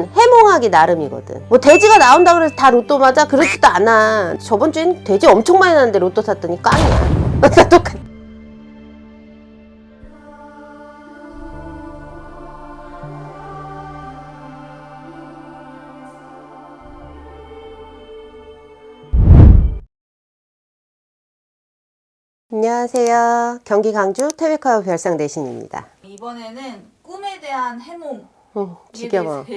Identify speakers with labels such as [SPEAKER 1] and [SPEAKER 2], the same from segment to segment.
[SPEAKER 1] 꿈은 해몽하기 나름이거든. 뭐 돼지가 나온다 그래서 다 로또 맞아? 그렇지도 않아. 저번 주엔 돼지 엄청 많이 나는데 로또 샀더니 깡이야. 나 똑같아. 안녕하세요. 경기 강주 태백화요 별상 대신입니다.
[SPEAKER 2] 이번에는 꿈에 대한 해몽
[SPEAKER 1] 응,
[SPEAKER 2] 에
[SPEAKER 1] 지겨워.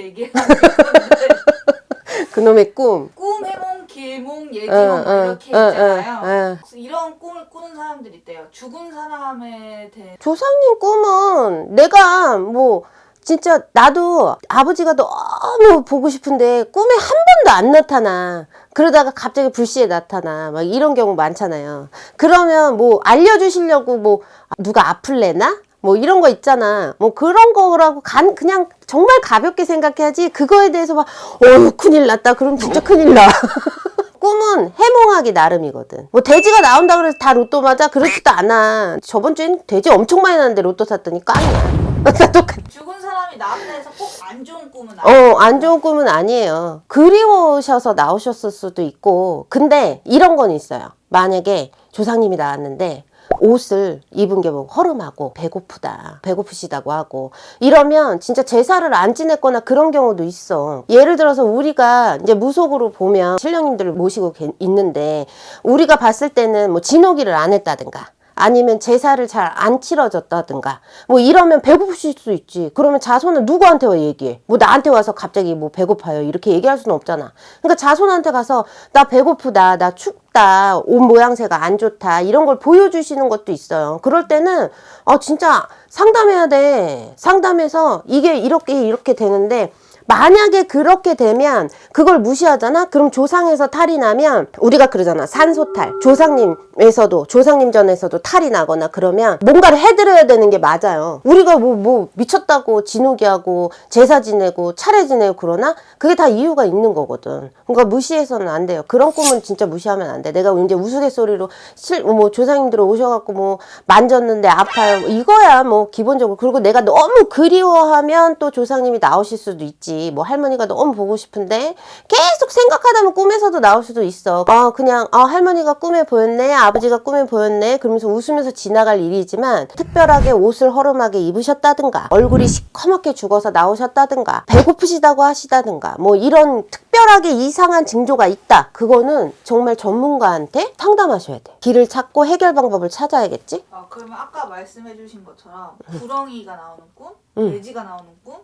[SPEAKER 1] 그놈의 꿈.
[SPEAKER 2] 꿈 해몽, 길몽, 예기몽
[SPEAKER 1] 어, 어,
[SPEAKER 2] 이렇게
[SPEAKER 1] 어,
[SPEAKER 2] 있잖아요.
[SPEAKER 1] 어, 어.
[SPEAKER 2] 그래서 이런 꿈을 꾸는 사람들이 있대요. 죽은 사람에 대해
[SPEAKER 1] 조상님 꿈은 내가 뭐 진짜 나도 아버지가 너무 보고 싶은데 꿈에 한 번도 안 나타나. 그러다가 갑자기 불시에 나타나. 막 이런 경우 많잖아요. 그러면 뭐 알려주시려고 뭐 누가 아플래나? 뭐 이런 거 있잖아. 뭐 그런 거라고 간 그냥 정말 가볍게 생각해야지 그거에 대해서 막 어휴 큰일 났다. 그럼 진짜 큰일 나. 꿈은 해몽하기 나름이거든. 뭐 돼지가 나온다 그래서 다 로또 맞아? 그렇지도 않아. 저번 주엔 돼지 엄청 많이 나는데 로또 샀더니 깡이야. 나 똑같아.
[SPEAKER 2] 죽은 사람이 나왔다 해서 꼭 안 좋은 꿈은 아니에요.
[SPEAKER 1] 어, 안 좋은 꿈은 아니에요. 그리우셔서 나오셨을 수도 있고. 근데 이런 건 있어요. 만약에 조상님이 나왔는데 옷을 입은 게 뭐 허름하고 배고프다. 배고프시다고 하고. 이러면 진짜 제사를 안 지냈거나 그런 경우도 있어. 예를 들어서 우리가 이제 무속으로 보면 신령님들을 모시고 계- 있는데 우리가 봤을 때는 뭐 진호기를 안 했다든가 아니면 제사를 잘 안 치러졌다든가. 뭐 이러면 배고프실 수 있지. 그러면 자손은 누구한테 와 얘기해? 뭐 나한테 와서 갑자기 뭐 배고파요? 이렇게 얘기할 수는 없잖아. 그러니까 자손한테 가서 나 배고프다 나 춥다 옷 모양새가 안 좋다 이런 걸 보여주시는 것도 있어요. 그럴 때는 어 진짜 상담해야 돼. 상담해서 이게 이렇게 이렇게 되는데 만약에 그렇게 되면 그걸 무시하잖아? 그럼 조상에서 탈이 나면 우리가 그러잖아. 산소탈. 조상님에서도 조상님전에서도 탈이 나거나 그러면 뭔가를 해드려야 되는 게 맞아요. 우리가 뭐, 뭐 미쳤다고 진욱이하고 제사 지내고 차례 지내고 그러나 그게 다 이유가 있는 거거든. 그러니까 무시해서는 안 돼요. 그런 꿈은 진짜 무시하면 안 돼. 내가 이제 우스갯소리로 실, 뭐 조상님들 오셔갖고 뭐 만졌는데 아파요. 뭐 이거야 뭐 기본적으로. 그리고 내가 너무 그리워하면 또 조상님이 나오실 수도 있지. 뭐 할머니가 너무 보고 싶은데 계속 생각하다 보면 꿈에서도 나올 수도 있어. 아 그냥 아 할머니가 꿈에 보였네. 아버지가 꿈에 보였네. 그러면서 웃으면서 지나갈 일이지만 특별하게 옷을 허름하게 입으셨다든가 얼굴이 시커멓게 죽어서 나오셨다든가 배고프시다고 하시다든가 뭐 이런 특별하게 이상한 징조가 있다. 그거는 정말 전문가한테 상담하셔야 돼. 길을 찾고 해결 방법을 찾아야겠지.
[SPEAKER 2] 아, 그러면 아까 말씀해주신 것처럼 구렁이가 나오는 꿈,
[SPEAKER 1] 응.
[SPEAKER 2] 돼지가 나오는 꿈,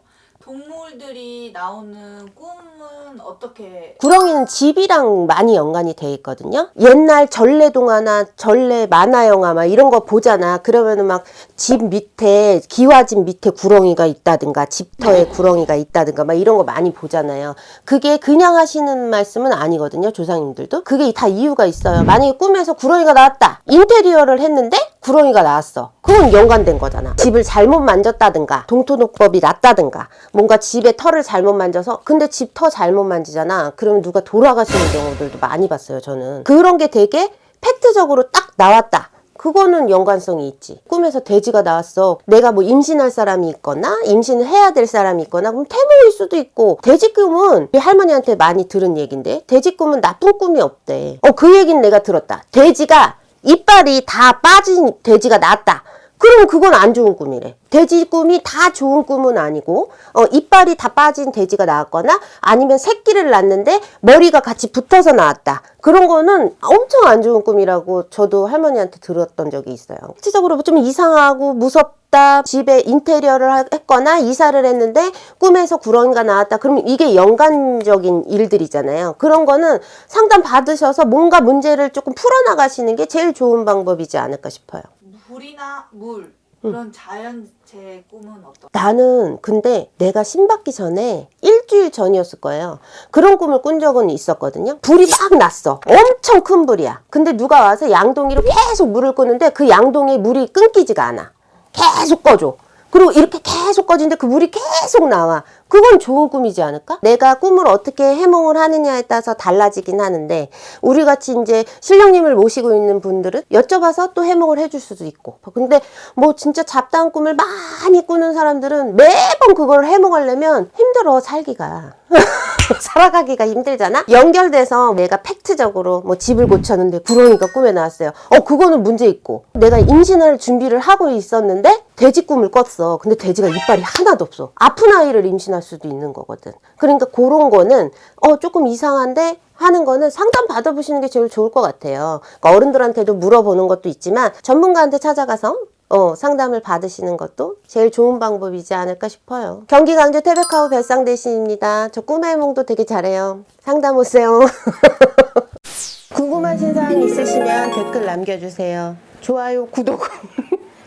[SPEAKER 2] 동물들이 나오는 꿈은 어떻게
[SPEAKER 1] 구렁이는 집이랑 많이 연관이 돼 있거든요. 옛날 전래 동화나 전래 만화 영화 막 이런 거 보잖아. 그러면은 막 집 밑에 기와집 밑에 구렁이가 있다든가 집터에 구렁이가 있다든가 막 이런 거 많이 보잖아요. 그게 그냥 하시는 말씀은 아니거든요. 조상님들도 그게 다 이유가 있어요. 만약에 꿈에서 구렁이가 나왔다. 인테리어를 했는데 구렁이가 나왔어. 그건 연관된 거잖아. 집을 잘못 만졌다든가 동토독법이 났다든가 뭔가 집에 털을 잘못 만져서 근데 집 터 잘못 만지잖아. 그러면 누가 돌아가시는 경우들도 많이 봤어요. 저는 그런 게 되게 팩트적으로 딱 나왔다. 그거는 연관성이 있지. 꿈에서 돼지가 나왔어. 내가 뭐 임신할 사람이 있거나 임신을 해야 될 사람이 있거나 그럼 태몽일 수도 있고 돼지 꿈은 우리 할머니한테 많이 들은 얘긴데 돼지 꿈은 나쁜 꿈이 없대. 어 그 얘기는 내가 들었다. 돼지가 이빨이 다 빠진 돼지가 나왔다. 그러면 그건 안 좋은 꿈이래. 돼지 꿈이 다 좋은 꿈은 아니고, 어, 이빨이 다 빠진 돼지가 나왔거나, 아니면 새끼를 낳는데 머리가 같이 붙어서 나왔다. 그런 거는 엄청 안 좋은 꿈이라고 저도 할머니한테 들었던 적이 있어요. 실질적으로 좀 이상하고 무섭다. 집에 인테리어를 하- 했거나 이사를 했는데 꿈에서 구렁이가 나왔다. 그러면 이게 연관적인 일들이잖아요. 그런 거는 상담 받으셔서 뭔가 문제를 조금 풀어나가시는 게 제일 좋은 방법이지 않을까 싶어요.
[SPEAKER 2] 불이나 물 그런 자연재해 꿈은 어떤?
[SPEAKER 1] 나는 근데 내가 신받기 전에 일주일 전이었을 거예요. 그런 꿈을 꾼 적은 있었거든요. 불이 막 났어. 엄청 큰 불이야. 근데 누가 와서 양동이로 계속 물을 끄는데 그 양동이에 물이 끊기지가 않아. 계속 꺼줘. 그리고 이렇게 계속 꺼지는데 그 물이 계속 나와. 그건 좋은 꿈이지 않을까? 내가 꿈을 어떻게 해몽을 하느냐에 따라서 달라지긴 하는데 우리 같이 이제 신령님을 모시고 있는 분들은 여쭤봐서 또 해몽을 해줄 수도 있고. 근데 뭐 진짜 잡다한 꿈을 많이 꾸는 사람들은 매번 그걸 해몽하려면 힘들어 살기가. 살아가기가 힘들잖아? 연결돼서 내가 팩트적으로 뭐 집을 고쳤는데 구렁이가 꿈에 나왔어요. 어, 그거는 문제 있고. 내가 임신할 준비를 하고 있었는데 돼지 꿈을 꿨어. 근데 돼지가 이빨이 하나도 없어. 아픈 아이를 임신 할 수도 있는 거거든. 그러니까 그런 거는 어, 조금 이상한데 하는 거는 상담 받아보시는 게 제일 좋을 것 같아요. 그러니까 어른들한테도 물어보는 것도 있지만 전문가한테 찾아가서 어, 상담을 받으시는 것도 제일 좋은 방법이지 않을까 싶어요. 경기 강주 태백하우 별상 대신입니다. 저 꿈의 해몽도 되게 잘해요. 상담 오세요. 궁금하신 사항 있으시면 댓글 남겨주세요. 좋아요, 구독.